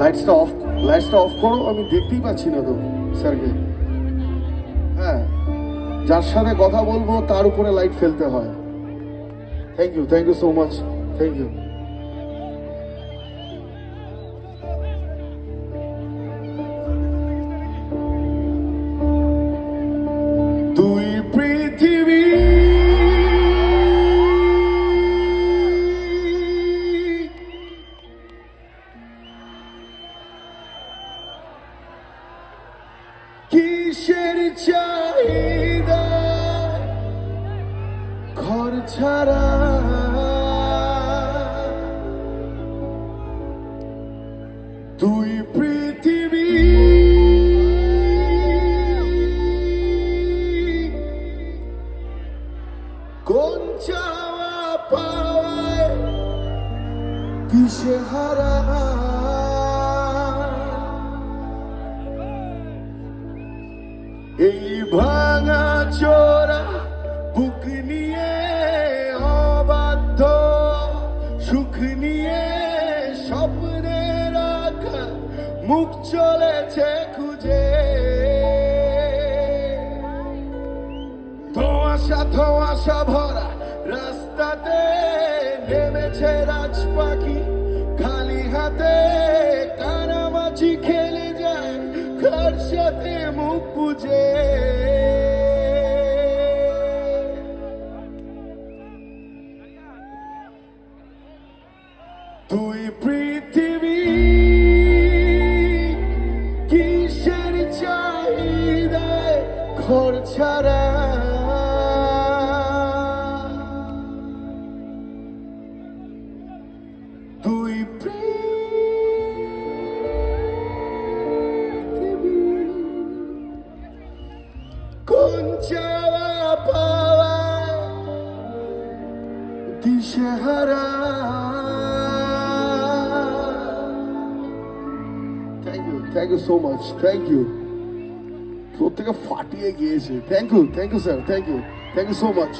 লাইটসটা of লাইটসটা of করো, আমি দেখতেই পাচ্ছি না তো, স্যারকে। হ্যাঁ যার সাথে কথা বলব, তার উপরে লাইট ফেলতে হয়। Thank you thank you so much thank you কিসের চাহিদা ঘর ছাড়া দুই পৃথিবী কোন চাওয়া পাওয়ায় কিসে হারা? এই ভাঙা চোরা বুক নিয়ে অবাধ্য, সুখ নিয়ে স্বপ্নে রাখা মুখ চলেছে খুঁজে। ধোঁয়াশা ধোঁয়াশা ভরা রাস্তাতে নেমেছে রাজ পাখি। খালি হাতে কানামাছি খেলে যায় কার সাথে মুখ বুঝে তুই পৃথিবী কিসের চাহিদায় ঘর ছাড়া? তুই পৃথিবী কোন চাওয়া পাওয়া দিশেহারা thank you so much thank you প্রত্যেকে ফাটিয়ে গিয়েছে। Thank you thank you sir thank you thank you so much